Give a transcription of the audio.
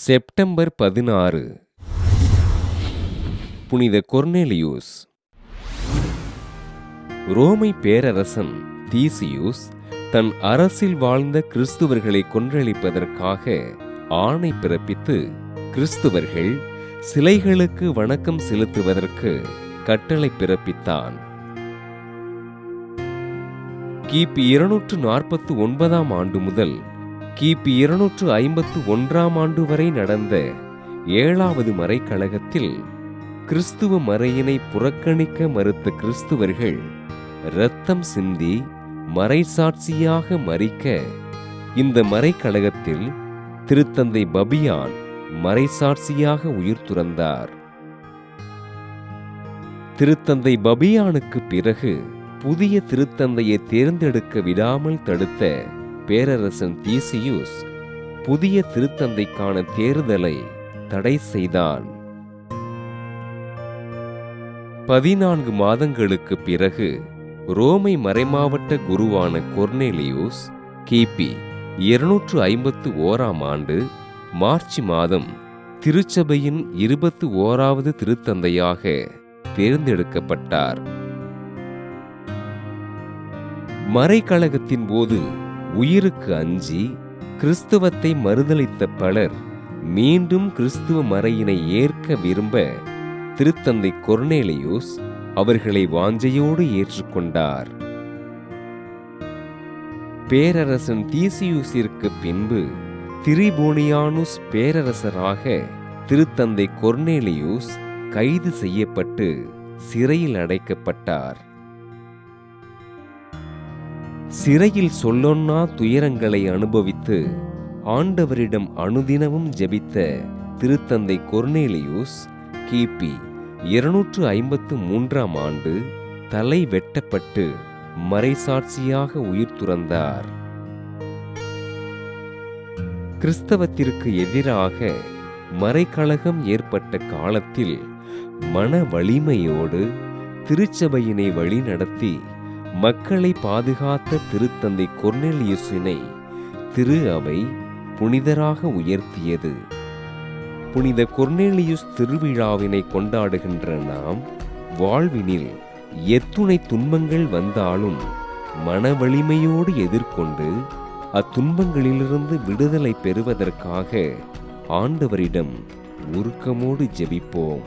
September பதினாறு. புனித Cornelius. ரோமை பேரரசன் தீசியூஸ் தன் அரசில் வாழ்ந்த கிறிஸ்துவர்களை கொன்றளிப்பதற்காக ஆணை பிறப்பித்து கிறிஸ்துவர்கள் சிலைகளுக்கு வணக்கம் செலுத்துவதற்கு கட்டளை பிறப்பித்தான். கிபி இருநூற்று நாற்பத்து ஒன்பதாம் ஆண்டு முதல் கிபி இருநூற்று ஐம்பத்து ஒன்றாம் ஆண்டு வரை நடந்த ஏழாவது மறைக்கழகத்தில் கிறிஸ்துவ மறையினை புறக்கணிக்க மறுத்த கிறிஸ்துவர்கள் இரத்தம் சிந்தி மறைசாட்சியாக மறிக்க இந்த மறைக்கழகத்தில் திருத்தந்தை பபியான் மறைசாட்சியாக உயிர் துறந்தார். திருத்தந்தை பபியானுக்கு பிறகு புதிய திருத்தந்தையை தேர்ந்தெடுக்க விடாமல் தடுத்த பேரரசன் தீசியூஸ் புதிய திருத்தந்தைக்கான தேர்தலை தடை செய்தான். பதினான்கு மாதங்களுக்கு பிறகு ரோமை மறைமாவட்ட குருவான கொர்னேலியூஸ் கிபி இருநூற்று ஐம்பத்து ஓராம் ஆண்டு மார்ச் மாதம் திருச்சபையின் இருபத்து ஓராவது திருத்தந்தையாக தேர்ந்தெடுக்கப்பட்டார். மறைக்கழகத்தின் போது உயிருக்கு அஞ்சி கிறிஸ்துவத்தை மறுதளித்த பலர் மீண்டும் கிறிஸ்துவ மறையினை ஏற்க விரும்ப திருத்தந்தை கொர்னேலியூஸ் அவர்களை வாஞ்சையோடு ஏற்றுக்கொண்டார். பேரரசன் தீசியூசிற்கு பின்பு திரிபோனியானுஸ் பேரரசராக திருத்தந்தை கொர்னேலியூஸ் கைது செய்யப்பட்டு சிறையில் அடைக்கப்பட்டார். சிறையில் சொல்லொன்னா துயரங்களை அனுபவித்து ஆண்டவரிடம் அனுதினமும் ஜெபித்த திருத்தந்தை கொர்னேலியூஸ் கிபி இருநூற்று ஐம்பத்து மூன்றாம் ஆண்டு தலை வெட்டப்பட்டு மறைசாட்சியாக உயிர் துறந்தார். கிறிஸ்தவத்திற்கு எதிராக மறைக்கழகம் ஏற்பட்ட காலத்தில் மன வலிமையோடு திருச்சபையினை வழிநடத்தி மக்களை பாதுகாத்த திருத்தந்தை கொர்னெலியுசினை திரு அவை புனிதராக உயர்த்தியது. புனித கொர்னேலியுஸ் திருவிழாவினை கொண்டாடுகின்ற நாம் வாழ்வினில் எத்துணை துன்பங்கள் வந்தாலும் மன வலிமையோடு எதிர்கொண்டு அத்துன்பங்களிலிருந்து விடுதலை பெறுவதற்காக ஆண்டவரிடம் உருக்கமோடு ஜெபிப்போம்.